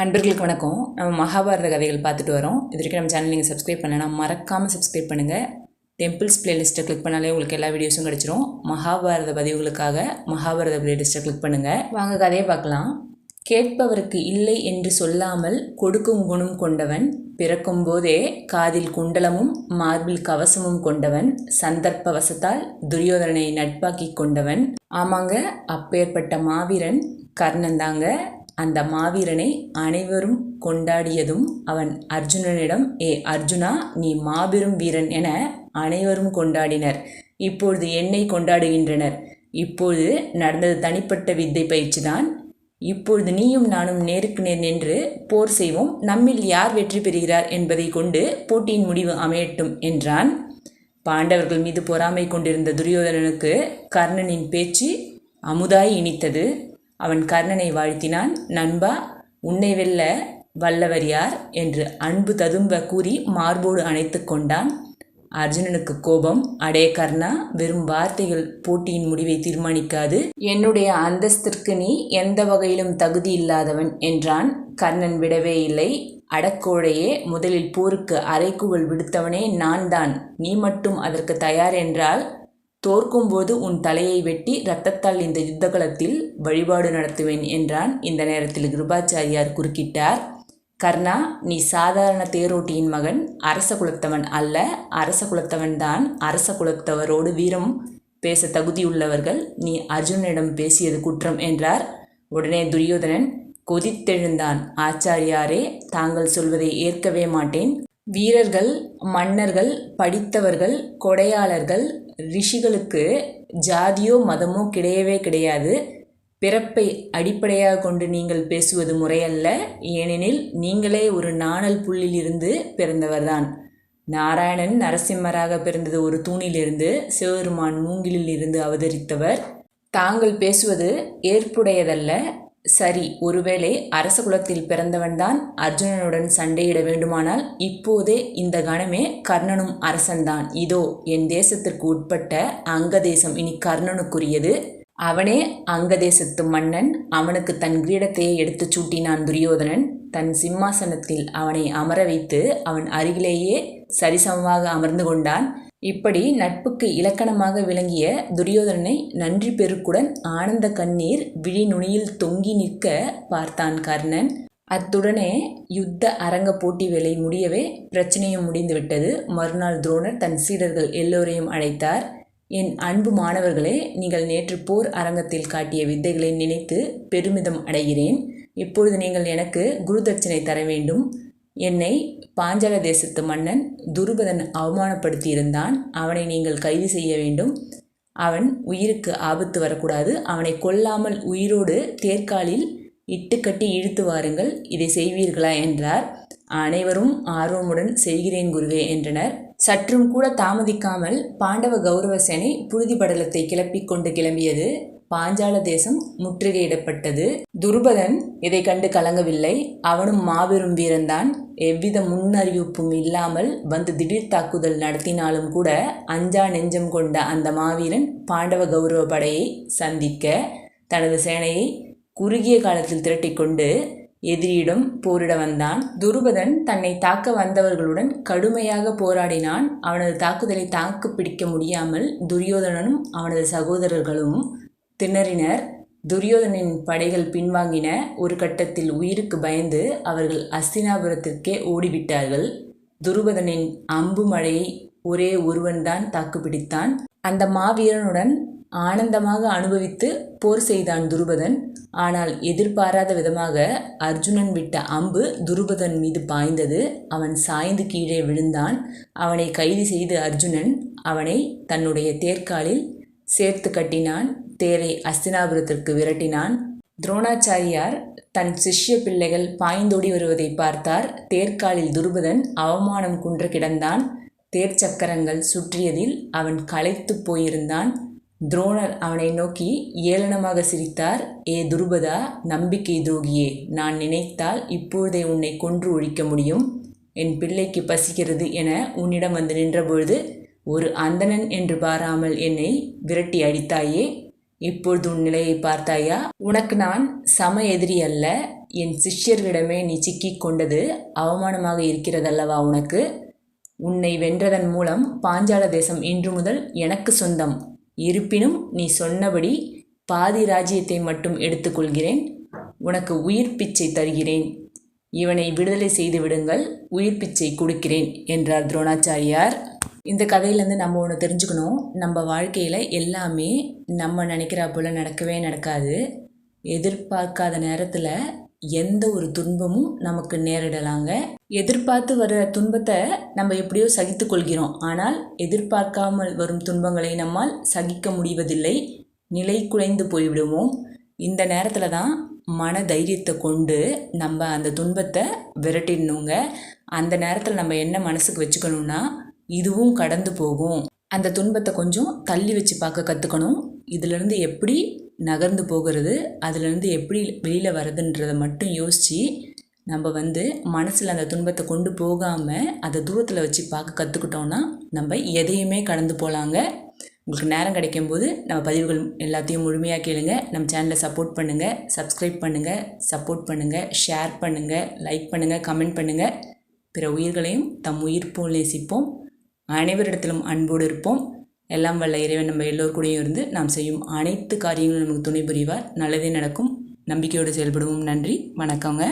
அன்பர்களுக்கு வணக்கம். நம்ம மகாபாரத கதைகள் பார்த்துட்டு வரோம். இது வரைக்கும் நம்ம சேனல் நீங்கள் சப்ஸ்கிரைப் பண்ணலாம் மறக்காமல் சப்ஸ்கிரைப் பண்ணுங்கள் டெம்பிள்ஸ் பிளேலிஸ்ட்டை கிளிக் பண்ணாலே உங்களுக்கு எல்லா வீடியோஸும் கிடச்சிரும். மகாபாரத பதிவுகளுக்காக மகாபாரத பிளேலிஸ்ட்டை கிளிக் பண்ணுங்கள் வாங்க கதையை பார்க்கலாம். கேட்பவருக்கு இல்லை என்று சொல்லாமல் கொடுக்கும் குணம் கொண்டவன் பிறக்கும் போதே காதில் குண்டலமும் மார்பில் கவசமும் கொண்டவன் சந்தர்ப்ப வசத்தால் துரியோதனனை நட்பாக்கி கொண்டவன். ஆமாங்க அப்பேற்பட்ட மாவீரன் கர்ணன் தாங்க. அந்த மாவீரனை அனைவரும் கொண்டாடியதும் அவன் அர்ஜுனனிடம் ஏ அர்ஜுனா நீ மாபெரும் வீரன் என அனைவரும் கொண்டாடினர். இப்பொழுது என்னை கொண்டாடுகின்றனர். இப்பொழுது நடந்தது தனிப்பட்ட வித்தை பயிற்சி தான் இப்பொழுது நீயும் நானும் நேருக்கு நேர் நின்று போர் செய்வோம். நம்மில் யார் வெற்றி பெறுகிறார் என்பதை கொண்டு போட்டியின் முடிவு அமையட்டும் என்றான். பாண்டவர்கள் மீது பொறாமை கொண்டிருந்த துரியோதனனுக்கு கர்ணனின் பேச்சு அமுதாய் இனித்தது. அவன் கர்ணனை வாழ்த்தினான். நண்பா உன்னை வெல்ல வல்லவர் யார்? என்று அன்பு ததும்ப கூறி மார்போடு அணைத்து கொண்டான். அர்ஜுனனுக்கு கோபம் அடே கர்ணா வெறும் வார்த்தைகள் போட்டியின் முடிவை தீர்மானிக்காது. என்னுடைய அந்தஸ்திற்கு நீ எந்த வகையிலும் தகுதி இல்லாதவன் என்றான். கர்ணன் விடவே இல்லை. அடக்கோழையே முதலில் போருக்கு அரைக்குவல் விடுத்தவனே நான் தான் நீ மட்டும் அதற்கு தயார் என்றால் தோற்கும்போது உன் தலையை வெட்டி இரத்தத்தால் இந்த யுத்தகலத்தில் வழிபாடு நடத்துவேன் என்றான். இந்த நேரத்தில் கிருபாச்சாரியார் குறுக்கிட்டார். கர்ணா நீ சாதாரண தேரோட்டியின் மகன் அரச குலத்தவன் அல்ல. அரச குலத்தவன் தான் அரச குலத்தவரோடு வீரம் பேச தகுதியுள்ளவர்கள். நீ அர்ஜுனனிடம் பேசியது குற்றம் என்றார். உடனே துரியோதனன் கொதித்தெழுந்தான். ஆச்சாரியாரே தாங்கள் சொல்வதை ஏற்கவே மாட்டேன். வீரர்கள் மன்னர்கள் படித்தவர்கள் கொடையாளர்கள் ரிஷிகளுக்கு ஜாதியோ மதமோ கிடையவே கிடையாது. பிறப்பை அடிப்படையாக கொண்டு நீங்கள் பேசுவது முறையல்ல. ஏனெனில் நீங்களே ஒரு நாணல் புள்ளிலிருந்து பிறந்தவர்தான். நாராயணன் நரசிம்மராக பிறந்தது ஒரு தூணிலிருந்து சிவபெருமான் மூங்கிலில் இருந்து அவதரித்தவர். தாங்கள் பேசுவது ஏற்புடையதல்ல. சரி ஒருவேளை அரச குலத்தில் பிறந்தவன்தான் அர்ஜுனனுடன் சண்டையிட வேண்டுமானால் இப்போதே இந்த கணமே கர்ணனும் அரசன்தான். இதோ என் தேசத்திற்கு உட்பட்ட அங்க தேசம் இனி கர்ணனுக்குரியது. அவனே அங்க தேசத்து மன்னன் அவனுக்கு தன் கிரீடத்தையே எடுத்துச் சூட்டினான் துரியோதனன். தன் சிம்மாசனத்தில் அவனை அமர வைத்து அவன் அருகிலேயே சரிசமமாக அமர்ந்து கொண்டான். இப்படி நட்புக்கு இலக்கணமாக விளங்கிய துரியோதனனை நன்றி பெருக்குடன் ஆனந்த கண்ணீர் விழி நுனியில் தொங்கி நிற்க பார்த்தான் கர்ணன். அத்துடனே யுத்த அரங்க போட்டி வேலை முடியவே பிரச்சனையும் முடிந்துவிட்டது. மறுநாள் துரோணர் தன் சீடர்கள் எல்லோரையும் அழைத்தார். என் அன்பு மாணவர்களே நீங்கள் நேற்று போர் அரங்கத்தில் காட்டிய வித்தைகளை நினைத்து பெருமிதம் அடைகிறேன். இப்பொழுது நீங்கள் எனக்கு குருதட்சணை தர வேண்டும். என்னை பாஞ்சால தேசத்து மன்னன் துருபதன் அவமானப்படுத்தியிருந்தான். அவனை நீங்கள் கைது செய்ய வேண்டும். அவன் உயிருக்கு ஆபத்து வரக்கூடாது. அவனை கொல்லாமல் உயிரோடு தேர்காலில் இட்டுக்கட்டி இழுத்து வாருங்கள். இதை செய்வீர்களா என்றார். அனைவரும் ஆர்வமுடன் செய்கிறேன் குருவே என்றனர். சற்றும் கூட தாமதிக்காமல் பாண்டவ கௌரவ சேனை புழுதி படலத்தை கிளப்பிக் கொண்டு கிளம்பியது. பாஞ்சால தேசம் முற்றுகையிடப்பட்டது. துருபதன் இதை கண்டு கலங்கவில்லை. அவனும் மாபெரும் வீரன்தான். எவ்வித முன்னறிவிப்பும் இல்லாமல் வந்து திடீர் தாக்குதல் நடத்தினாலும் கூட அஞ்சா நெஞ்சம் கொண்ட அந்த மாவீரன் பாண்டவ கௌரவ படையை சந்திக்க தனது சேனையை குறுகிய காலத்தில் திரட்டிக்கொண்டு எதிரியிடம் போரிட வந்தான். துருபதன் தன்னை தாக்க வந்தவர்களுடன் கடுமையாக போராடினான். அவனது தாக்குதலை தாக்கு பிடிக்க முடியாமல் துரியோதனனும் அவனது சகோதரர்களும் திணறினர். துரியோதனின் படைகள் பின்வாங்கின. ஒரு கட்டத்தில் உயிருக்கு பயந்து அவர்கள் அஸ்தினாபுரத்திற்கே ஓடிவிட்டார்கள். துருபதனின் அம்பு மழையை ஒரே ஒருவன்தான் தாக்குப்பிடித்தான். அந்த மாவீரனுடன் ஆனந்தமாக அனுபவித்து போர் செய்தான் துருபதன். ஆனால் எதிர்பாராத விதமாக அர்ஜுனன் விட்ட அம்பு துருபதன் மீது பாய்ந்தது. அவன் சாய்ந்து கீழே விழுந்தான். அவனை கைது செய்து அர்ஜுனன் அவனை தன்னுடைய தேர்காலில் சேர்த்து கட்டினான். தேரை அஸ்தினாபுரத்திற்கு விரட்டினான். துரோணாச்சாரியார் தன் சிஷ்ய பிள்ளைகள் பாய்ந்தோடி வருவதை பார்த்தார். தேர்காலில் துருபதன் அவமானம் குன்று கிடந்தான். தேர் சக்கரங்கள் சுற்றியதில் அவன் களைத்து போயிருந்தான். துரோணர் அவனை நோக்கி ஏளனமாக சிரித்தார். ஏ துருபதா நம்பிக்கை துரோகியே நான் நினைத்தால் இப்பொழுதே உன்னை கொன்று ஒழிக்க முடியும். என் பிள்ளைக்கு பசிக்கிறது என உன்னிடம் வந்து நின்றபொழுது ஒரு அந்தணன் என்று பாராமல் என்னை விரட்டி அடித்தாயே. இப்பொழுது உன் நிலையை பார்த்தாயா? உனக்கு நான் சம எதிரி அல்ல. என் சிஷ்யர்களிடமே நீ சிக்கிக் கொண்டது அவமானமாக இருக்கிறதல்லவா உனக்கு? உன்னை வென்றதன் மூலம் பாஞ்சால தேசம் இன்று முதல் எனக்கு சொந்தம். இருப்பினும் நீ சொன்னபடி பாதி ராஜ்யத்தை மட்டும் எடுத்துக்கொள்கிறேன் உனக்கு உயிர் பிச்சை தருகிறேன். இவனை விடுதலை செய்து விடுங்கள். உயிர் பிச்சை கொடுக்கிறேன் என்றார் துரோணாச்சாரியார். இந்த கதையிலேருந்து நம்ம ஒன்று தெரிஞ்சுக்கணும். நம்ம வாழ்க்கையில் எல்லாமே நம்ம நினைக்கிறா போல் நடக்கவே நடக்காது. எதிர்பார்க்காத நேரத்தில் எந்த ஒரு துன்பமும் நமக்கு நேரிடலாங்க. எதிர்பார்த்து வர துன்பத்தை நம்ம எப்படியோ சகித்து கொள்கிறோம். ஆனால் எதிர்பார்க்காமல் வரும் துன்பங்களை நம்மால் சகிக்க முடிவதில்லை. நிலை குலைந்து போய்விடுவோம். இந்த நேரத்தில் தான் மன தைரியத்தை கொண்டு நம்ம அந்த துன்பத்தை விரட்டிடணுங்க. அந்த நேரத்தில் நம்ம என்ன மனசுக்கு வச்சுக்கணுன்னா இதுவும் கடந்து போகும். அந்த துன்பத்தை கொஞ்சம் தள்ளி வச்சு பார்க்க கற்றுக்கணும் இதிலிருந்து எப்படி நகர்ந்து போகிறது அதுலேருந்து எப்படி வெளியில் வர்றதுன்றதை மட்டும் யோசித்து நம்ம வந்து மனசில் அந்த துன்பத்தை கொண்டு போகாமல் அதை தூரத்தில் வச்சு பார்க்க கற்றுக்கிட்டோன்னா நம்ம எதையுமே கடந்து போகலாங்க உங்களுக்கு நேரம் கிடைக்கும் போது நம்ம பதிவுகள் எல்லாத்தையும் முழுமையாக கேளுங்க. நம்ம சேனலை சப்போர்ட் பண்ணுங்கள் சப்ஸ்கிரைப் பண்ணுங்கள் சப்போர்ட் பண்ணுங்கள் ஷேர் பண்ணுங்கள் லைக் பண்ணுங்கள் கமெண்ட் பண்ணுங்கள் பிற உயிர்களையும் தம் உயிர் போல் நேசிப்போம். அனைவரிடத்திலும் அன்போடு இருப்போம். எல்லாம் வல்ல இறைவன் நம்ம எல்லோர் கூடயும் இருந்து நாம் செய்யும் அனைத்து காரியங்களும் நமக்கு துணை புரிவார். நல்லதே நடக்கும். நம்பிக்கையோடு செயல்படுவோம். நன்றி. வணக்கங்க.